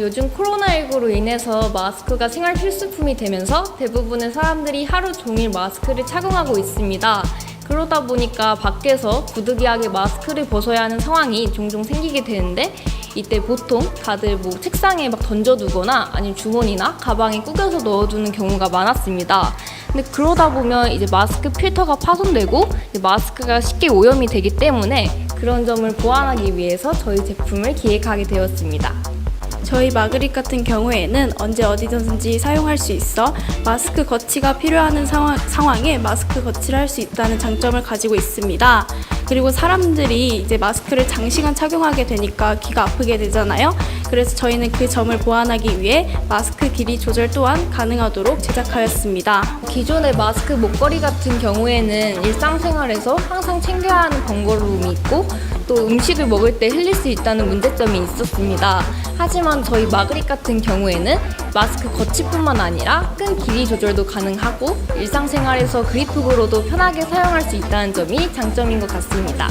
요즘 코로나19로 인해서 마스크가 생활 필수품이 되면서 대부분의 사람들이 하루 종일 마스크를 착용하고 있습니다. 그러다 보니까 밖에서 부득이하게 마스크를 벗어야 하는 상황이 종종 생기게 되는데 이때 보통 다들 뭐 책상에 막 던져두거나 아니면 주머니나 가방에 꾸겨서 넣어두는 경우가 많았습니다. 근데 그러다 보면 이제 마스크 필터가 파손되고 마스크가 쉽게 오염이 되기 때문에 그런 점을 보완하기 위해서 저희 제품을 기획하게 되었습니다. 저희 마그릿 같은 경우에는 언제 어디든지 사용할 수 있어 마스크 거치가 필요한 상황, 상황에 마스크 거치를 할 수 있다는 장점을 가지고 있습니다. 그리고 사람들이 이제 마스크를 장시간 착용하게 되니까 귀가 아프게 되잖아요. 그래서 저희는 그 점을 보완하기 위해 마스크 길이 조절 또한 가능하도록 제작하였습니다. 기존의 마스크 목걸이 같은 경우에는 일상생활에서 항상 챙겨야 하는 번거로움이 있고 또 음식을 먹을 때 흘릴 수 있다는 문제점이 있었습니다. 하지만 저희 마그릿 같은 경우에는 마스크 거치뿐만 아니라 끈 길이 조절도 가능하고 일상생활에서 그립북으로도 편하게 사용할 수 있다는 점이 장점인 것 같습니다.